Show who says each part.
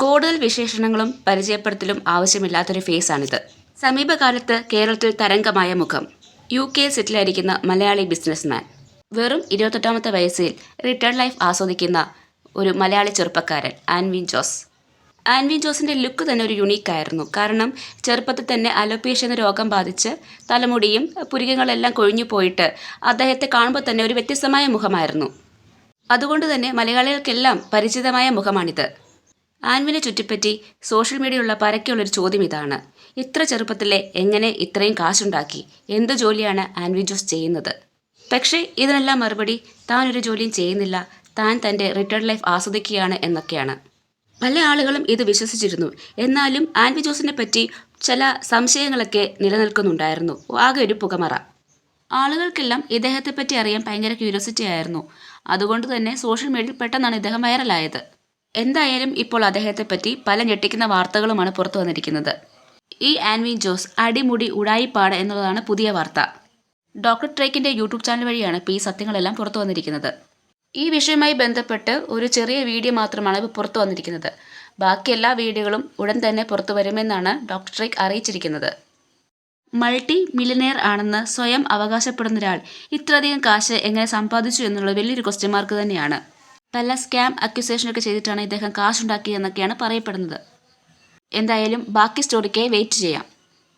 Speaker 1: കൂടുതൽ വിശേഷണങ്ങളും പരിചയപ്പെടുത്തലും ആവശ്യമില്ലാത്തൊരു ഫേസാണിത്. സമീപകാലത്ത് കേരളത്തിൽ തരംഗമായ മുഖം. യു കെ സെറ്റിലായിരിക്കുന്ന മലയാളി ബിസിനസ്മാൻ. വെറും ഇരുപത്തെട്ടാമത്തെ വയസ്സിൽ റിട്ടേർഡ് ലൈഫ് ആസ്വദിക്കുന്ന ഒരു മലയാളി ചെറുപ്പക്കാരൻ ആൻവിൻ ജോസ്. ആൻവിൻ ജോസിന്റെ ലുക്ക് തന്നെ ഒരു യുണീക്കായിരുന്നു. കാരണം ചെറുപ്പത്തിൽ തന്നെ അലോപേഷ്യ എന്ന രോഗം ബാധിച്ച് തലമുടിയും പുരികങ്ങളെല്ലാം കൊഴിഞ്ഞു പോയിട്ട് അദ്ദേഹത്തെ കാണുമ്പോൾ തന്നെ ഒരു വ്യത്യസ്തമായ മുഖമായിരുന്നു. അതുകൊണ്ട് തന്നെ മലയാളികൾക്കെല്ലാം പരിചിതമായ മുഖമാണിത്. ആൻവിനെ ചുറ്റിപ്പറ്റി സോഷ്യൽ മീഡിയയിലുള്ള പരക്കെയുള്ളൊരു ചോദ്യം ഇതാണ്. ഇത്ര ചെറുപ്പത്തിലെ എങ്ങനെ ഇത്രയും കാശുണ്ടാക്കി? എന്ത് ജോലിയാണ് ആൻവി ജോസ് ചെയ്യുന്നത്? പക്ഷേ ഇതിനെല്ലാം മറുപടി താൻ ഒരു ജോലിയും ചെയ്യുന്നില്ല. താൻ തന്റെ റിട്ടയർഡ് ലൈഫ് ആസ്വദിക്കുകയാണ് എന്നൊക്കെയാണ്. പല ആളുകളും ഇത് വിശ്വസിച്ചിരുന്നു. എന്നാലും ആൻവി ജോസിനെ പറ്റി ചില സംശയങ്ങളൊക്കെ നിലനിൽക്കുന്നുണ്ടായിരുന്നു. ആകെ ഒരു പുകമറ. ആളുകൾക്കെല്ലാം ഇദ്ദേഹത്തെ പറ്റി അറിയാൻ ഭയങ്കര ക്യൂരിയോസിറ്റി ആയിരുന്നു. അതുകൊണ്ട് തന്നെ സോഷ്യൽ മീഡിയയിൽ പെട്ടെന്നാണ് ഇദ്ദേഹം വൈറലായത് എന്തായാലും ഇപ്പോൾ അദ്ദേഹത്തെ പറ്റി പല ഞെട്ടിക്കുന്ന വാർത്തകളുമാണ് പുറത്തു വന്നിരിക്കുന്നത്. ഈ ആൻവിൻ ജോസ് അടിമുടി ഉടായിപ്പാട് എന്നുള്ളതാണ് പുതിയ വാർത്ത. ഡോക്ടർ ട്രേക്കിന്റെ യൂട്യൂബ് ചാനൽ വഴിയാണ് ഇപ്പോൾ ഈ സത്യങ്ങളെല്ലാം പുറത്തു വന്നിരിക്കുന്നത്. ഈ വിഷയവുമായി ബന്ധപ്പെട്ട് ഒരു ചെറിയ വീഡിയോ മാത്രമാണ് ഇപ്പോൾ പുറത്തു വന്നിരിക്കുന്നത്. ബാക്കി എല്ലാ വീഡിയോകളും ഉടൻ തന്നെ പുറത്തു വരുമെന്നാണ് ഡോക്ടർ ട്രേക്ക് അറിയിച്ചിരിക്കുന്നത്. മൾട്ടി മില്ലിനെയർ ആണെന്ന് സ്വയം അവകാശപ്പെടുന്ന ഒരാൾ ഇത്രയധികം കാശ് എങ്ങനെ സമ്പാദിച്ചു എന്നുള്ള വലിയൊരു ക്വസ്റ്റ്യൻ മാർക്ക് തന്നെയാണ്. പല സ്കാം അക്യൂസേഷനൊക്കെ ചെയ്തിട്ടാണ് ഇദ്ദേഹം കാശുണ്ടാക്കിയതെന്നൊക്കെയാണ് പറയപ്പെടുന്നത്. എന്തായാലും ബാക്കി സ്റ്റോറിക്കായി വെയിറ്റ് ചെയ്യാം.